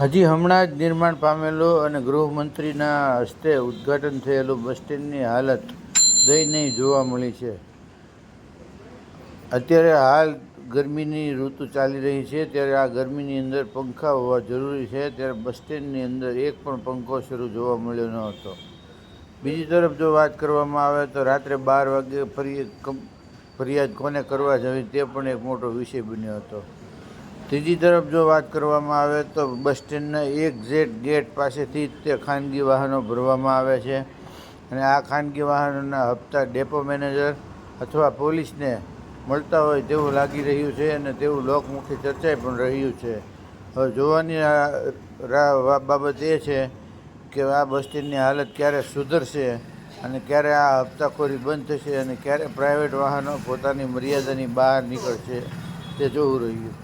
હજી હમણાં જ નિર્માણ પામેલું અને ગૃહમંત્રીના હસ્તે ઉદ્ઘાટન થયેલું બસ સ્ટેન્ડની હાલત દયનીય જોવા મળી છે. અત્યારે હાલ ગરમીની ઋતુ ચાલી રહી છે, ત્યારે આ ગરમીની અંદર પંખા હોવા જરૂરી છે, ત્યારે બસ સ્ટેન્ડની અંદર એક પણ પંખો શરૂ જોવા મળ્યો ન હતો. બીજી તરફ જો વાત કરવામાં આવે તો રાત્રે બાર વાગે ફરી ફરિયાદ કોને કરવા જવી તે પણ એક મોટો વિષય બન્યો હતો. ત્રીજી તરફ જો વાત કરવામાં આવે તો બસ સ્ટેન્ડના એક ઝેડ ગેટ પાસેથી જ તે ખાનગી વાહનો ભરવામાં આવે છે. અને આ ખાનગી વાહનોના હપ્તા ડેપો મેનેજર અથવા પોલીસને મળતા હોય તેવું લાગી રહ્યું છે અને તેવું લોકમુખી ચર્ચાઈ પણ રહ્યું છે. હવે જોવાની બાબત એ છે કે આ બસ સ્ટેન્ડની હાલત ક્યારે સુધરશે અને ક્યારે આ હપ્તાખોરી બંધ થશે અને ક્યારે પ્રાઇવેટ વાહનો પોતાની મર્યાદાની બહાર નીકળશે તે જોવું રહ્યું.